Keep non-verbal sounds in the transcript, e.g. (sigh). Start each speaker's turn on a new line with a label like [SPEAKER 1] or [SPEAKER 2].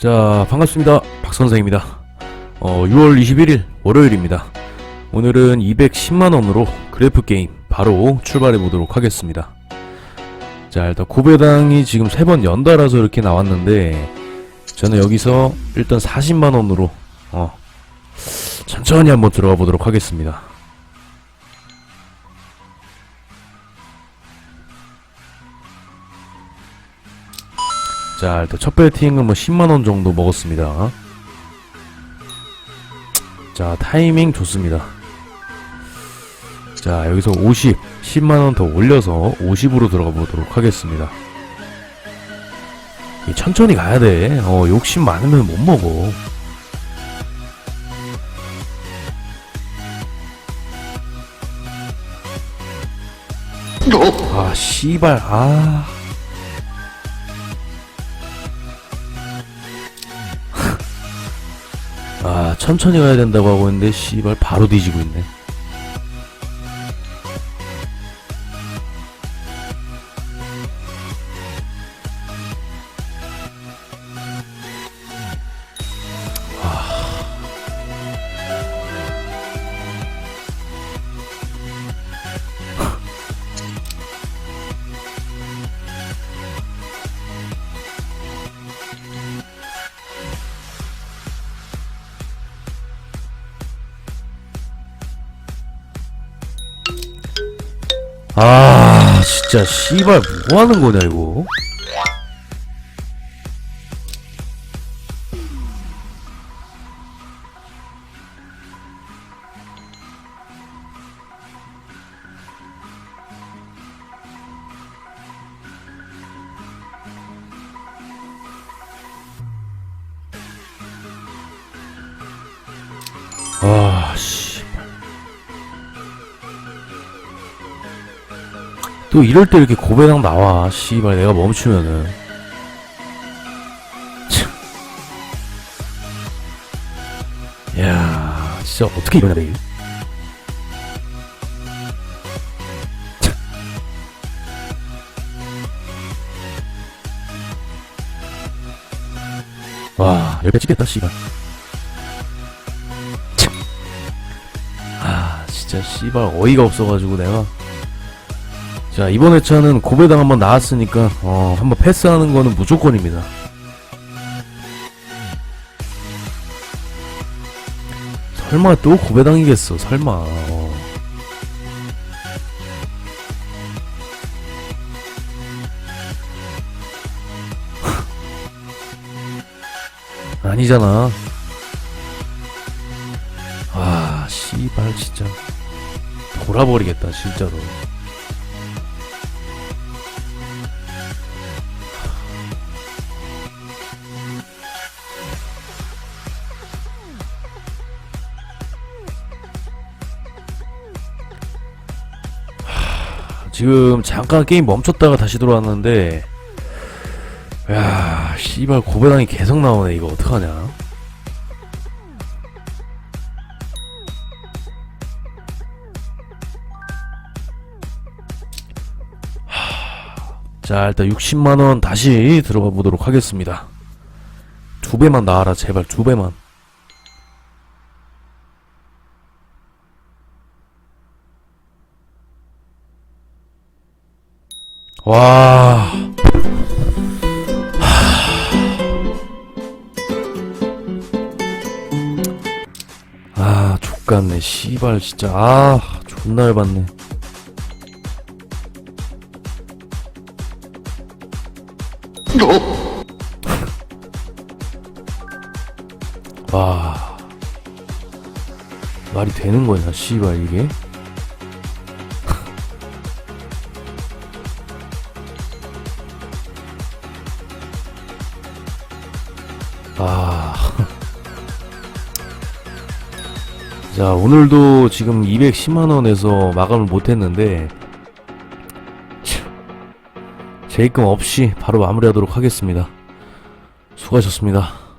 [SPEAKER 1] 자, 반갑습니다. 박선생입니다. 어, 6월 21일 월요일입니다. 오늘은 210만원으로 그래프 게임 바로 출발해 보도록 하겠습니다. 자, 일단 고배당이 지금 3번 연달아서 이렇게 나왔는데, 저는 여기서 일단 40만원으로, 어, 천천히 한번 들어가 보도록 하겠습니다. 자, 일단 첫 배팅은 뭐 10만원 정도 먹었습니다. 자, 타이밍 좋습니다. 자, 여기서 50, 10만원 더 올려서 50으로 들어가 보도록 하겠습니다. 이 천천히 가야 돼. 어, 욕심 많으면 못 먹어. 아, 씨발, 아. 아, 천천히 가야 된다고 하고 있는데, 씨발, 바로 뒤지고 있네. 아, 진짜, 씨발, 뭐 하는 거냐, 이거? 아, 씨. 또 이럴 때 이렇게 고배당 나와. 씨발, 내가 멈추면은. 참. 야, 진짜 어떻게 이러냐. 참. 와, 열배 찍겠다, 씨발. 참. 아, 진짜, 씨발, 어이가 없어가지고 내가. 자 이번 회차는 고배당 한번 나왔으니까 어 한번 패스하는 거는 무조건입니다. 설마 또 고배당이겠어 설마 어. (laughs) 아니잖아 아 씨발 진짜 돌아버리겠다 진짜로 지금 잠깐 게임 멈췄다가 다시 들어왔는데 야 씨발 고배당이 계속 나오네. 이거 어떡하냐? 하, 자 일단 60만원 다시 들어가 보도록 하겠습니다. 두 배만 나와라 제발. 두 배만 와. 아, 족같네. 씨발, 진짜. 아, 존나 열받네. 와. 말이 되는 거냐, 씨발, 이게? 아. (laughs) 자, 오늘도 지금 210만원에서 마감을 못했는데, 제 입금 없이 바로 마무리하도록 하겠습니다. 수고하셨습니다.